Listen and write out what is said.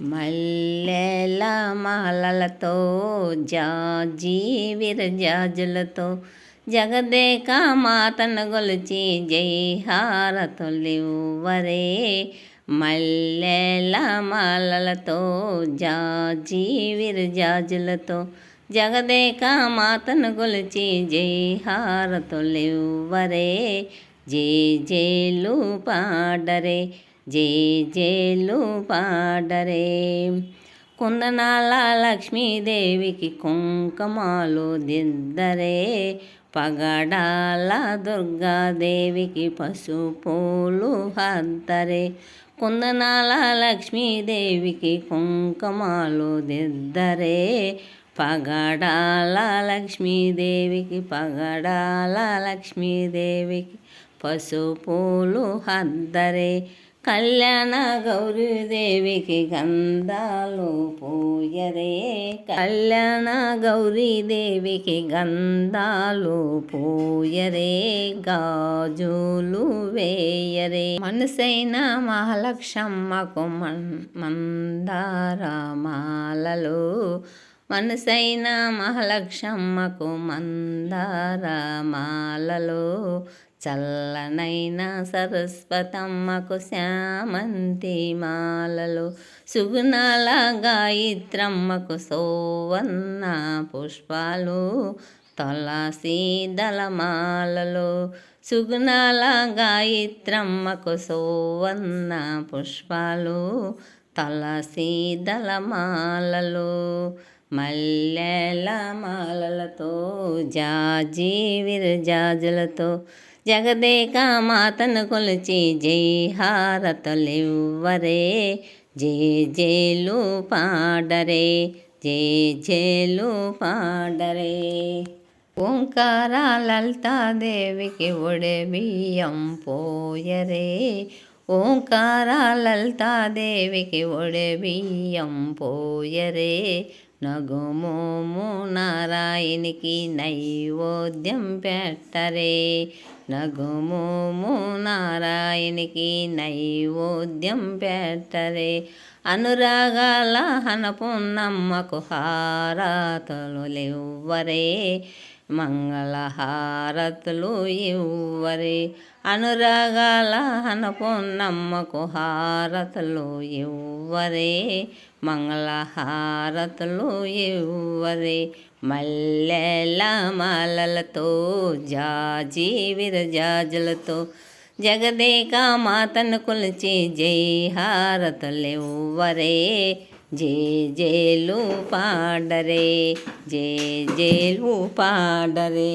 మల్లెల మాలలతో జాజీ విరజాజులతో జగదేక మాతను గొలిచి జైహారతులివ్వరే మల్లెల మాలలతో జాజీ విరజాజులతో జగదేక మాతను గొలిచి జైహారతులివ్వరే జే జేలు పాడరే. జే జేలు పాడరే. కుందనాల లక్ష్మీదేవికి కుంకుమాలు దిద్దరే. పగడాల దుర్గాదేవికి పసుపులు హద్దరే కుందనాల లక్ష్మీదేవికి కుంకుమాలు దిద్దరే. పగడాల లక్ష్మీదేవికి పగడాల లక్ష్మీదేవికి పసుపులు హద్దరే కళ్యాణ గౌరీదేవికి గంధాలు పూయరే. కళ్యాణ గౌరీదేవికి గంధాలు పూయరే. గాజులు వేయరే. మనసైన మహాలక్ష్మకు మందారమాలలు. మనసైన మహాలక్ష్మకు మందారమాలలో. చల్లనైన సరస్వతమ్మకు శ్యామంతి మాలలు సుగుణాల గాయత్రమ్మకు సోవన్న పుష్పాలు తులసి దళమాలలో సుగుణాల గాయత్రమ్మకు సోవన్న పుష్పాలు తులసి మల్లెల మాలలతో జాజి విరజాజులతో జగదేక మాతను కొలిచి జై హారతులివ్వరే. జే జేలు పాడరే జే జేలు పాడరే. ఓంకార లలితాదేవికి ఒడే బియ్యం పోయరే. ఓంకార లలితాదేవికి ఒడే బియ్యం పోయరే. నగుమోము నారాయణికి నైవేద్యం పెట్టరే. నగుమోము నారాయణికి నైవేద్యం పెట్టరే. అనురాగాల హనపున్నమ్మకు హారతులు లేవ్వరే. మంగళహారతులు ఇవ్వరి. అనురాగాల అనుకున్నమ్మకు హారతులు ఇవ్వరే. మంగళహారతులు ఇవ్వరే. మల్లెల మాలలతో జాజి విరజాజులతో జగదేక మాతను కొలిచి జై హారతులివ్వరే జే జేలు పాడరే జే జేలు పాడరే.